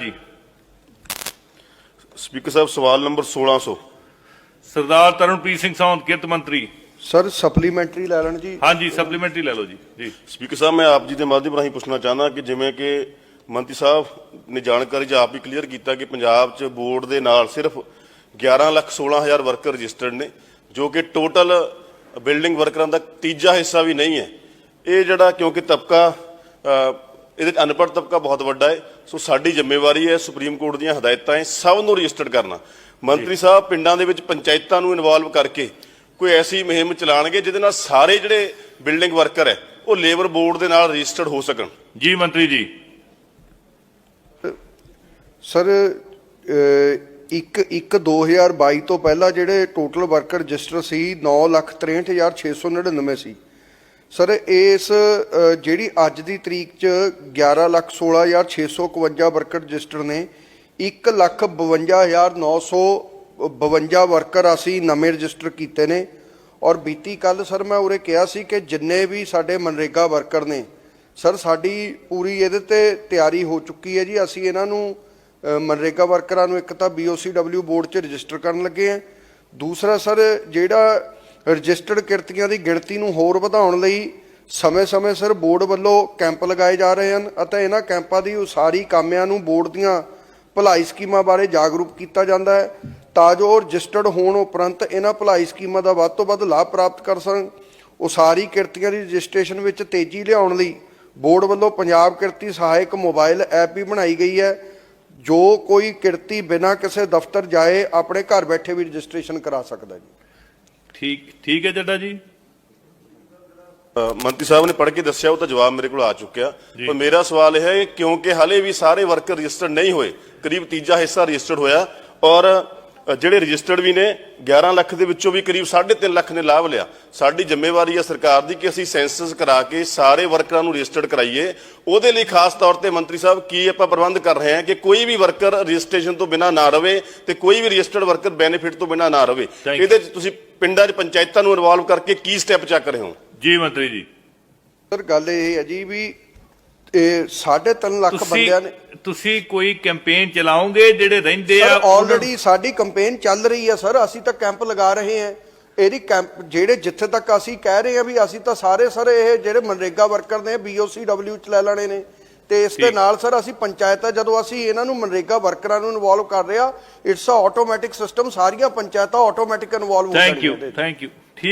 ਜੀ। ਸਪੀਕਰ ਸਾਹਿਬ ਸਵਾਲ ਨੰਬਰ 1600 ਸਰਦਾਰ ਤਰਨਪ੍ਰੀਤ ਸਿੰਘ ਸੌਂਦ ਕਿਰਤ ਮੰਤਰੀ। ਸਰ ਸਪਲੀਮੈਂਟਰੀ ਲੈ ਲੈਣ ਜੀ। ਹਾਂਜੀ ਸਪਲੀਮੈਂਟਰੀ ਲੈ ਲਓ ਜੀ। ਜੀ। ਸਪੀਕਰ ਸਾਹਿਬ ਮੈਂ ਆਪ ਜੀ ਦੇ ਮਾਧਿਅਮ ਰਾਹੀਂ ਪੁੱਛਣਾ ਚਾਹੁੰਦਾ ਕਿ ਜਿਵੇਂ ਕਿ ਮੰਤਰੀ ਸਾਹਿਬ ਨੇ ਜਾਣਕਾਰੀ ਚ ਆਪ ਹੀ ਕਲੀਅਰ ਕੀਤਾ ਕਿ ਪੰਜਾਬ ਚ ਬੋਰਡ ਦੇ ਨਾਲ ਸਿਰਫ 11 ਲੱਖ 16 ਹਜ਼ਾਰ ਵਰਕਰ ਰਜਿਸਟਰਡ ਨੇ ਜੋ ਕਿ ਟੋਟਲ ਬਿਲਡਿੰਗ ਵਰਕਰਾਂ ਦਾ ਤੀਜਾ ਹਿੱਸਾ ਵੀ ਨਹੀਂ ਹੈ। ਇਹ ਜਿਹੜਾ ਕਿਉਂਕਿ ਤਬਕਾ ਇਹਦੇ ਚ ਅਨਪੜ੍ਹ ਤਬਕਾ ਬਹੁਤ ਵੱਡਾ ਹੈ। ਸੋ ਸਾਡੀ ਜ਼ਿੰਮੇਵਾਰੀ ਹੈ ਸੁਪਰੀਮ ਕੋਰਟ ਦੀਆਂ ਹਦਾਇਤਾਂ ਹੈ ਸਭ ਨੂੰ ਰਜਿਸਟਰਡ ਕਰਨਾ। ਮੰਤਰੀ ਸਾਹਿਬ ਪਿੰਡਾਂ ਦੇ ਵਿੱਚ ਪੰਚਾਇਤਾਂ ਨੂੰ ਇਨਵੋਲਵ ਕਰਕੇ ਕੋਈ ਐਸੀ ਮੁਹਿੰਮ ਚਲਾਣਗੇ ਜਿਹਦੇ ਨਾਲ ਸਾਰੇ ਜਿਹੜੇ ਬਿਲਡਿੰਗ ਵਰਕਰ ਹੈ ਉਹ ਲੇਬਰ ਬੋਰਡ ਦੇ ਨਾਲ ਰਜਿਸਟਰਡ ਹੋ ਸਕਣ। ਜੀ ਮੰਤਰੀ ਜੀ। ਸਰ ਇੱਕ ਇੱਕ 2022 ਤੋਂ ਪਹਿਲਾਂ ਜਿਹੜੇ ਟੋਟਲ ਵਰਕਰ ਰਜਿਸਟਰ ਸੀ 963699 ਸੀ। ਸਰ, ਇਸ ਜਿਹੜੀ ਅੱਜ ਦੀ ਤਰੀਕ ਚ 111165651 ਵਰਕਰ ਰਜਿਸਟਰ ਨੇ 152952 ਵਰਕਰ ਅਸੀਂ ਨਵੇਂ ਰਜਿਸਟਰ ਕੀਤੇ ਨੇ। ਔਰ ਬੀਤੀ ਕੱਲ ਸਰ, ਮੈਂ ਉਰੇ ਕਿਹਾ ਸੀ ਕਿ ਜਿੰਨੇ ਵੀ ਸਾਡੇ ਮਨਰੇਗਾ ਵਰਕਰ ਨੇ, ਸਰ, ਸਾਡੀ ਪੂਰੀ ਇਹਦੇ ਤੇ ਤਿਆਰੀ ਹੋ ਚੁੱਕੀ ਹੈ ਜੀ। ਅਸੀਂ ਇਹਨਾਂ ਨੂੰ ਮਨਰੇਗਾ ਵਰਕਰਾਂ ਨੂੰ ਇੱਕ ਤਾਂ BOCW ਬੋਰਡ 'ਚ ਰਜਿਸਟਰ ਕਰਨ ਲੱਗੇ ਆ ਦੂਸਰਾ ਸਰ, ਜਿਹੜਾ ਰਜਿਸਟਰਡ ਕਿਰਤੀਆਂ ਦੀ ਗਿਣਤੀ ਨੂੰ ਹੋਰ ਵਧਾਉਣ ਲਈ ਸਮੇਂ-ਸਮੇਂ ਸਿਰ ਬੋਰਡ ਵੱਲੋਂ ਕੈਂਪ ਲਗਾਏ ਜਾ ਰਹੇ ਹਨ ਅਤੇ ਇਹਨਾਂ ਕੈਂਪਾਂ ਦੀ ਉਸਾਰੀ ਕਾਮਿਆਂ ਨੂੰ ਬੋਰਡ ਦੀਆਂ ਭਲਾਈ ਸਕੀਮਾਂ ਬਾਰੇ ਜਾਗਰੂਕ ਕੀਤਾ ਜਾਂਦਾ ਹੈ ਤਾਂ ਜੋ ਰਜਿਸਟਰਡ ਹੋਣ ਉਪਰੰਤ ਇਹਨਾਂ ਭਲਾਈ ਸਕੀਮਾਂ ਦਾ ਵੱਧ ਤੋਂ ਵੱਧ ਲਾਭ ਪ੍ਰਾਪਤ ਕਰ ਸਕਣ। ਉਸਾਰੀ ਕਿਰਤੀਆਂ ਦੀ ਰਜਿਸਟ੍ਰੇਸ਼ਨ ਵਿੱਚ ਤੇਜ਼ੀ ਲਿਆਉਣ ਲਈ ਬੋਰਡ ਵੱਲੋਂ ਪੰਜਾਬ ਕਿਰਤੀ ਸਹਾਇਕ ਮੋਬਾਈਲ ਐਪ ਵੀ ਬਣਾਈ ਗਈ ਹੈ। ਜੋ ਕੋਈ ਕਿਰਤੀ ਬਿਨਾਂ ਕਿਸੇ ਦਫ਼ਤਰ ਜਾਏ ਆਪਣੇ ਘਰ ਬੈਠੇ ਵੀ ਰਜਿਸਟ੍ਰੇਸ਼ਨ ਕਰਾ ਸਕਦਾ ਜੀ। ਠੀਕ ਠੀਕ ਹੈ ਜੱਟਾ ਜੀ? ਮੰਤਰੀ ਸਾਹਿਬ ਨੇ ਪੜ੍ਹ ਕੇ ਦੱਸਿਆ ਉਹ ਤਾਂ ਜਵਾਬ ਮੇਰੇ ਕੋਲ ਆ ਚੁੱਕਿਆ। ਪਰ ਮੇਰਾ ਸਵਾਲ ਇਹ ਹੈ ਕਿਉਂਕਿ ਹਲੇ ਵੀ ਸਾਰੇ ਵਰਕਰ ਰਜਿਸਟਰਡ ਨਹੀਂ ਹੋਏ ਕਰੀਬ ਤੀਜਾ ਹਿੱਸਾ ਰਜਿਸਟਰਡ ਹੋਇਆ ਔਰ ਜਿਹੜੇ ਰਜਿਸਟਰਡ ਵੀ ਨੇ 11 ਲੱਖ ਦੇ ਵਿੱਚੋਂ ਵੀ ਕਰੀਬ 3.5 ਲੱਖ ਨੇ ਲਾਭ ਲਿਆ। ਸਾਡੀ ਜ਼ਿੰਮੇਵਾਰੀ ਹੈ ਸਰਕਾਰ ਦੀ ਕਿ ਅਸੀਂ ਸੈਂਸਸ ਕਰਾ ਕੇ ਸਾਰੇ ਵਰਕਰਾਂ ਨੂੰ ਰਜਿਸਟਰਡ ਕਰਾਈਏ। ਉਹਦੇ ਲਈ ਖਾਸ ਤੌਰ ਤੇ ਮੰਤਰੀ ਸਾਹਿਬ ਕੀ ਆਪਾਂ ਪ੍ਰਬੰਧ ਕਰ ਰਹੇ ਹਾਂ ਕਿ ਕੋਈ ਵੀ ਵਰਕਰ ਰਜਿਸਟ੍ਰੇਸ਼ਨ ਤੋਂ ਬਿਨਾ ਨਾ ਰਵੇ ਤੇ ਕੋਈ ਵੀ ਰਜਿਸਟਰਡ ਵਰਕਰ ਬੈਨੀਫਿਟ ਤੋਂ ਬਿਨਾ ਨਾ ਰਵੇ. ਇਹਦੇ ਤੁਸੀਂ ਪਿੰਡਾਂ 'ਚ ਪੰਚਾਇਤਾਂ ਨੂੰ ਇਨਵੋਲਵ ਕਰਕੇ ਕੀ ਸਟੈਪ ਚੱਕ ਰਹੇ ਹੋ? ਜੀ ਮੰਤਰੀ ਜੀ। ਸਰ ਗੱਲ ਇਹ ਹੈ ਜੀ ਵੀ ਇਹ 3.5 ਲੱਖ ਬੰਦਿਆਂ ਨੇ ਤੁਸੀਂ ਕੋਈ ਕੈਂਪੇਨ ਚਲਾਓਗੇ ਜਿਹੜੇ ਰਹਿੰਦੇ ਆ ਆਲਰੇਡੀ ਸਾਡੀ ਕੰਪੇਨ ਚੱਲ ਰਹੀ ਹੈ ਸਰ ਅਸੀਂ ਤਾਂ ਕੈਂਪ ਲਗਾ ਰਹੇ ਹਾਂ। ਇਹਦੀ ਕੈਂਪ ਜਿਹੜੇ ਜਿੱਥੇ ਤੱਕ ਅਸੀਂ ਕਹਿ ਰਹੇ ਹਾਂ ਵੀ ਅਸੀਂ ਤਾਂ ਸਾਰੇ ਸਰ ਇਹ ਜਿਹੜੇ ਮਨਰੇਗਾ ਵਰਕਰ ਨੇ BOCW ਚ ਲੈ ਲੈਣੇ ਨੇ। ਤੇ ਇਸ ਦੇ। ਨਾਲ ਸਰ ਅਸੀਂ ਪੰਚਾਇਤਾਂ ਜਦੋਂ ਅਸੀਂ ਇਹਨਾਂ ਨੂੰ ਮਨਰੇਗਾ ਵਰਕਰਾਂ ਨੂੰ ਇਨਵੋਲਵ ਕਰ ਰਹੇ ਆ ਇਟਸ ਅ ਆਟੋਮੈਟਿਕ ਸਿਸਟਮ ਸਾਰੀਆਂ ਪੰਚਾਇਤਾਂ ਆਟੋਮੈਟਿਕ ਇਨਵੋਲਵ ਹੋ ਥੈਂਕ ਜਾਣਗੀਆਂ ਯੂ। Thank you